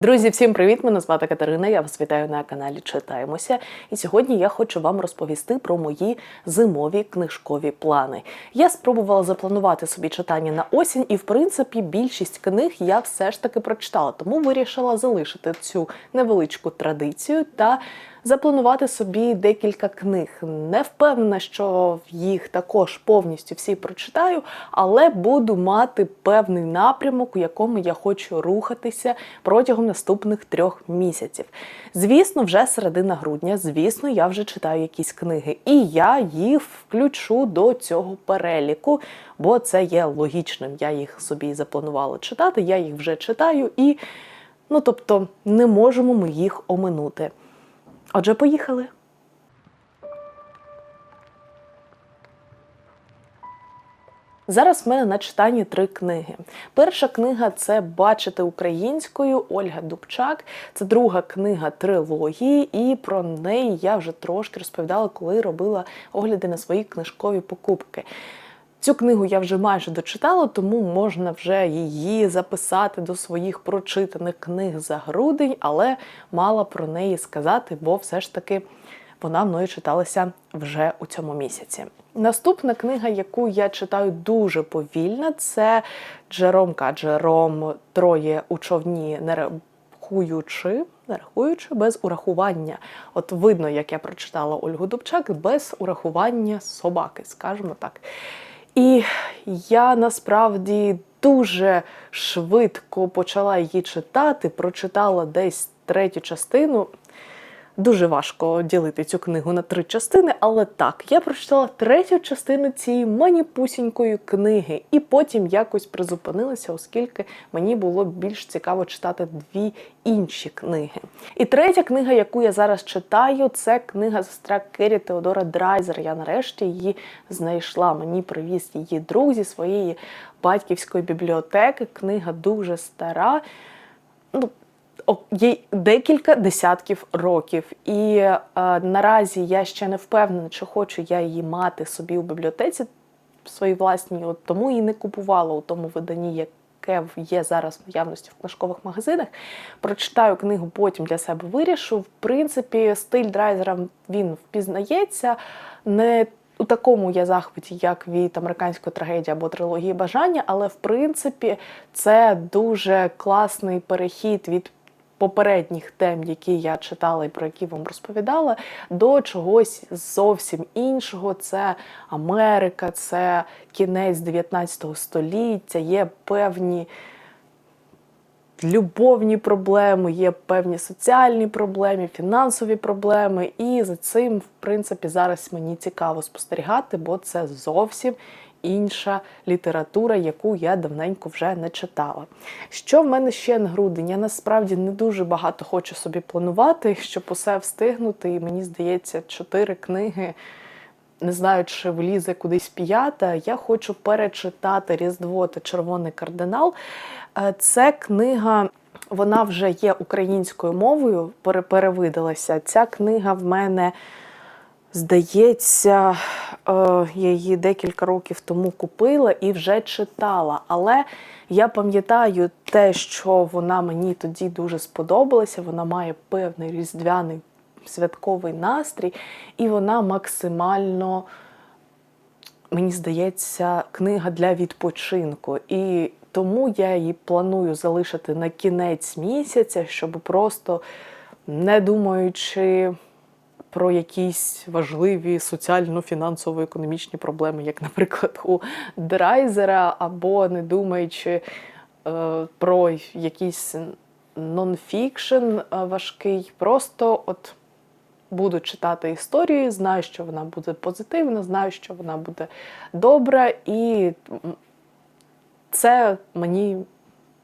Друзі, всім привіт! Мене звати Катерина. Я вас вітаю на каналі Читаємося. І сьогодні я хочу вам розповісти про мої зимові книжкові плани. Я спробувала запланувати собі читання на осінь, і в принципі більшість книг я все ж таки прочитала, тому вирішила залишити цю невеличку традицію та запланувати собі декілька книг. Не впевнена, що їх також повністю всі прочитаю, але буду мати певний напрямок, у якому я хочу рухатися протягом наступних трьох місяців. Звісно, вже середина грудня, звісно, я вже читаю якісь книги, і я їх включу до цього переліку, бо це є логічним. Я їх собі запланувала читати, я їх вже читаю і. Ну, тобто, не можемо ми їх оминути. Отже, поїхали. Зараз в мене на читанні три книги. Перша книга це Бачити українською Ольга Дубчак. Це друга книга трилогії, і про неї я вже трошки розповідала, коли робила огляди на свої книжкові покупки. Цю книгу я вже майже дочитала, тому можна вже її записати до своїх прочитаних книг за грудень, але мала про неї сказати, бо все ж таки вона мною читалася вже у цьому місяці. Наступна книга, яку я читаю дуже повільно, це Джером Троє у човні не рахуючи без урахування. От видно, як я прочитала Ольгу Дубчак без урахування собаки, скажімо так. І я насправді дуже швидко почала її читати, прочитала десь третю частину. Дуже важко ділити цю книгу на три частини, але так, я прочитала третю частину цієї маніпусінької книги, і потім якось призупинилася, оскільки мені було більш цікаво читати дві інші книги. І третя книга, яку я зараз читаю, це книга сестра Кері Теодора Драйзер. Я нарешті її знайшла. Мені привіз її друг зі своєї батьківської бібліотеки. Книга дуже стара. Ну, їй декілька десятків років, і е, наразі я ще не впевнена, чи хочу я її мати собі у бібліотеці своїй власній, от тому і не купувала у тому виданні, яке є зараз в наявності в книжкових магазинах. Прочитаю книгу, потім для себе вирішу. В принципі, стиль драйзера він впізнається. Не у такому я захваті, як від американської трагедії або трилогії бажання, але в принципі це дуже класний перехід від попередніх тем, які я читала і про які вам розповідала, до чогось зовсім іншого. Це Америка, це кінець 19 століття, є певні. Любовні проблеми, є певні соціальні проблеми, фінансові проблеми, і за цим, в принципі, зараз мені цікаво спостерігати, бо це зовсім інша література, яку я давненько вже не читала. Що в мене ще на грудень? Я насправді не дуже багато хочу собі планувати, щоб усе встигнути. І мені здається, чотири книги. Не знаю, чи влізе кудись п'ята. Я хочу перечитати Різдво та Червоний кардинал. Е, це книга, вона вже є українською мовою, перевидалася. Ця книга в мене Здається, е, я її декілька років тому купила і вже читала. Але я пам'ятаю те, що вона мені тоді дуже сподобалася. Вона має певний різдвяний святковий настрій, і вона максимально, мені здається, книга для відпочинку. І тому я її планую залишити на кінець місяця, щоб просто не думаючи про якісь важливі соціально-фінансово-економічні проблеми, як, наприклад, у Драйзера, або не думаючи е, про якийсь нонфікшн е, важкий, просто от. Буду читати історію, знаю, що вона буде позитивна, знаю, що вона буде добра, і це мені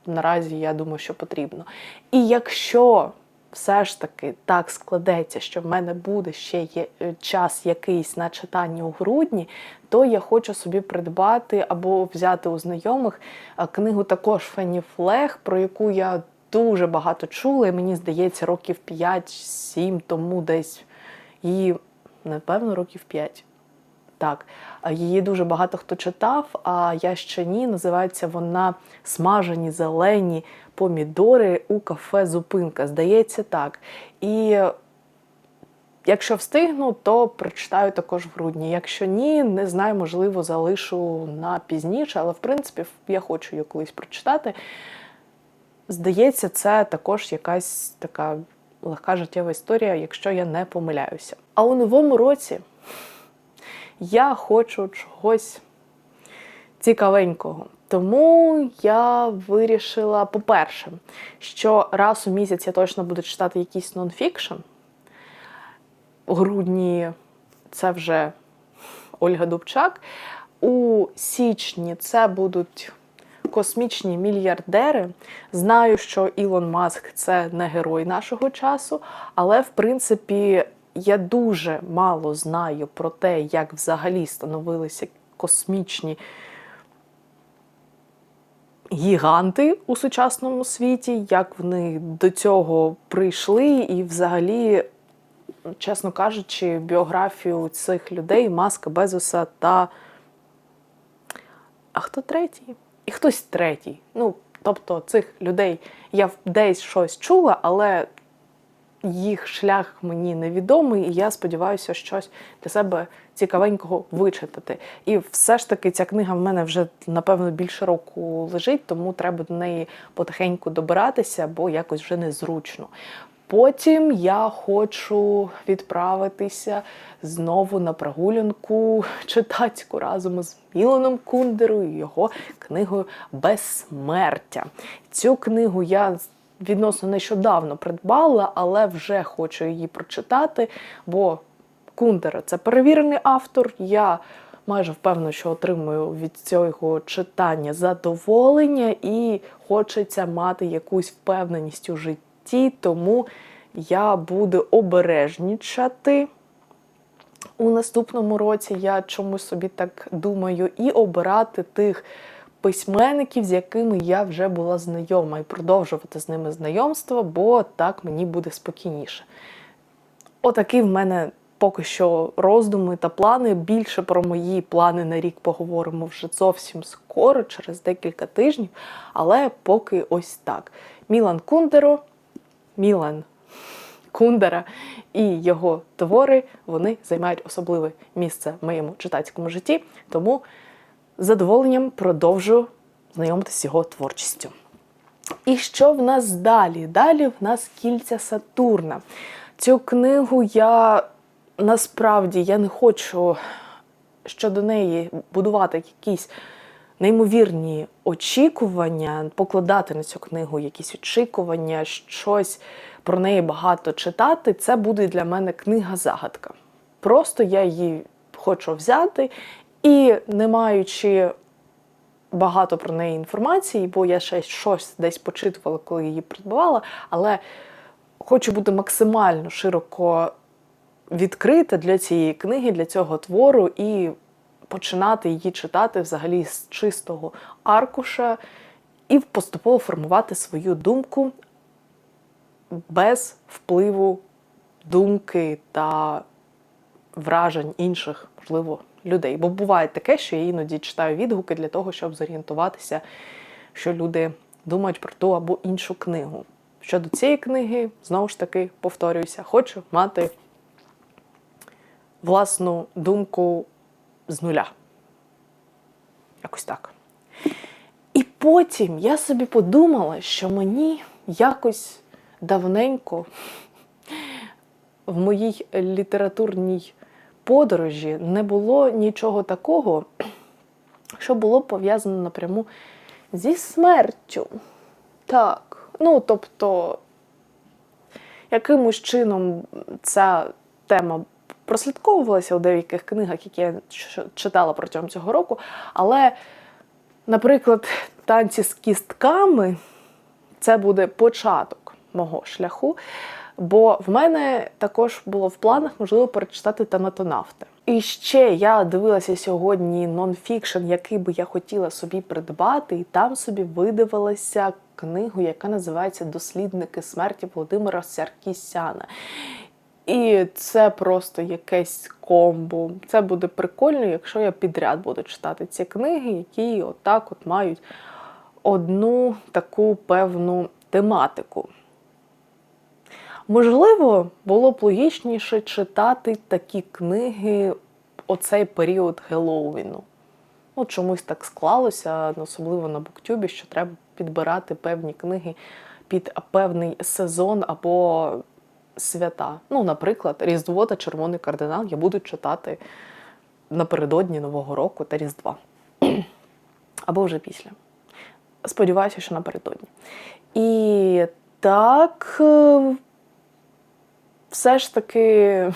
наразі, я думаю, що потрібно. І якщо все ж таки так складеться, що в мене буде ще є е, час якийсь на читання у грудні, то я хочу собі придбати або взяти у знайомих е, книгу також Фенні Флег, про яку я дуже багато чула, і мені здається, років 5-7 тому десь її, напевно, років 5. Так, її дуже багато хто читав, а я ще ні. Називається вона Смажені зелені помідори у кафе Зупинка. Здається, так. І якщо встигну, то прочитаю також в грудні. Якщо ні, не знаю, можливо, залишу на пізніше, але в принципі я хочу її колись прочитати. Здається, це також якась така легка життєва історія, якщо я не помиляюся. А у новому році я хочу чогось цікавенького. Тому я вирішила, по-перше, що раз у місяць я точно буду читати якийсь нонфікшн. У грудні це вже Ольга Дубчак. У січні це будуть космічні мільярдери. Знаю, що Ілон Маск це не герой нашого часу, але в принципі я дуже мало знаю про те, як взагалі становилися космічні гіганти у сучасному світі, як вони до цього прийшли, і взагалі, чесно кажучи, біографію цих людей Маска, Безоса та. А хто третій? І хтось третій. Ну, тобто цих людей я десь щось чула, але їх шлях мені невідомий, і я сподіваюся, щось для себе цікавенького вичитати. І все ж таки ця книга в мене вже напевно більше року лежить, тому треба до неї потихеньку добиратися, бо якось вже незручно. Потім я хочу відправитися знову на прогулянку читацьку разом з Міланом Кундерою і його книгою Безсмертя. Цю книгу я відносно нещодавно придбала, але вже хочу її прочитати, бо Кундера це перевірений автор. Я майже впевнена, що отримую від цього читання задоволення і хочеться мати якусь впевненість у житті, тому я буду обережнічати. У наступному році я чомусь собі так думаю, і обирати тих письменників, з якими я вже була знайома, і продовжувати з ними знайомство, бо так мені буде спокійніше. Отакі в мене поки що роздуми та плани. Більше про мої плани на рік поговоримо вже зовсім скоро, через декілька тижнів. Але поки ось так. Мілан Кундеро, Мілан Кундера і його твори вони займають особливе місце в моєму читацькому житті. Тому задоволенням продовжу знайомитися з його творчістю. І що в нас далі? Далі в нас кільця Сатурна. Цю книгу я насправді я не хочу щодо неї будувати якісь неймовірні очікування, покладати на цю книгу якісь очікування, щось про неї багато читати. Це буде для мене книга-загадка. Просто я її хочу взяти і, не маючи багато про неї інформації, бо я ще щось десь почитувала, коли її придбавала, але хочу бути максимально широко відкрита для цієї книги, для цього твору, і починати її читати взагалі з чистого аркуша і поступово формувати свою думку без впливу думки та вражень інших, можливо, людей. Бо буває таке, що я іноді читаю відгуки для того, щоб зорієнтуватися, що люди думають про ту або іншу книгу. Щодо цієї книги, знову ж таки, повторююся, хочу мати власну думку з нуля. Якось так. І потім я собі подумала, що мені якось давненько в моїй літературній подорожі не було нічого такого, що було пов'язано напряму зі смертю. Так. Ну, тобто, якимось чином ця тема прослідковувалася у деяких книгах, які я читала протягом цього року. Але, наприклад, танці з кістками це буде початок мого шляху. Бо в мене також було в планах, можливо, перечитати Танатонавти. І ще я дивилася сьогодні нонфікшн, який би я хотіла собі придбати, і там собі видивилася книгу, яка називається Дослідники смерті Володимира Саркісяна. І це просто якесь комбо. Це буде прикольно, якщо я підряд буду читати ці книги, які отак от мають одну таку певну тематику. Можливо, було б логічніше читати такі книги оцей період Геловіну. Ну, чомусь так склалося, особливо на Буктюбі, що треба підбирати певні книги під певний сезон або свята. Ну, наприклад, Різдво та Червоний кардинал я буду читати напередодні Нового року та Різдва. Або вже після. Сподіваюся, що напередодні. І так, е, все ж таки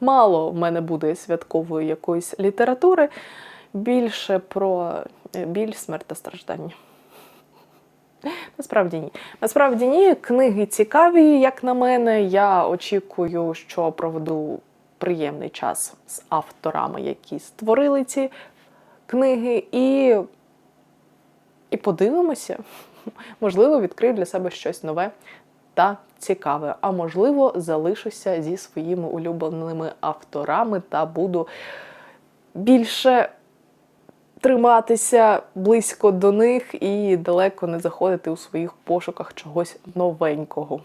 мало в мене буде святкової якоїсь літератури, більше про е, біль, смерть та страждання. Насправді ні. Насправді ні, книги цікаві, як на мене. Я очікую, що проведу приємний час з авторами, які створили ці книги, і, і подивимося. Можливо, відкрию для себе щось нове та цікаве. А можливо, залишуся зі своїми улюбленими авторами та буду більше триматися близько до них і далеко не заходити у своїх пошуках чогось новенького.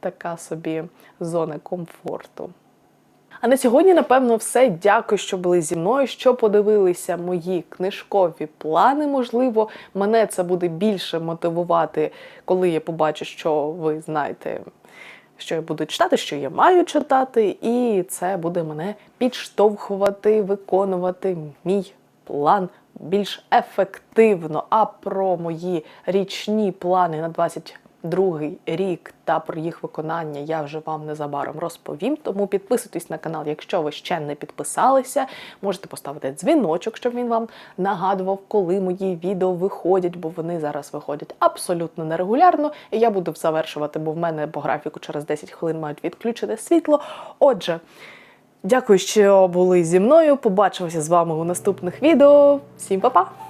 Така собі зона комфорту. А на сьогодні, напевно, все. Дякую, що були зі мною, що подивилися мої книжкові плани. Можливо, мене це буде більше мотивувати, коли я побачу, що ви знаєте, що я буду читати, що я маю читати, і це буде мене підштовхувати, виконувати мій план більш ефективно. А про мої річні плани на 22 рік та про їх виконання я вже вам незабаром розповім. Тому підписуйтесь на канал, якщо ви ще не підписалися. Можете поставити дзвіночок, щоб він вам нагадував, коли мої відео виходять, бо вони зараз виходять абсолютно нерегулярно. І я буду завершувати, бо в мене по графіку через 10 хвилин мають відключити світло. Отже. Дякую, що були зі мною. Побачимося з вами у наступних відео. Всім па-па!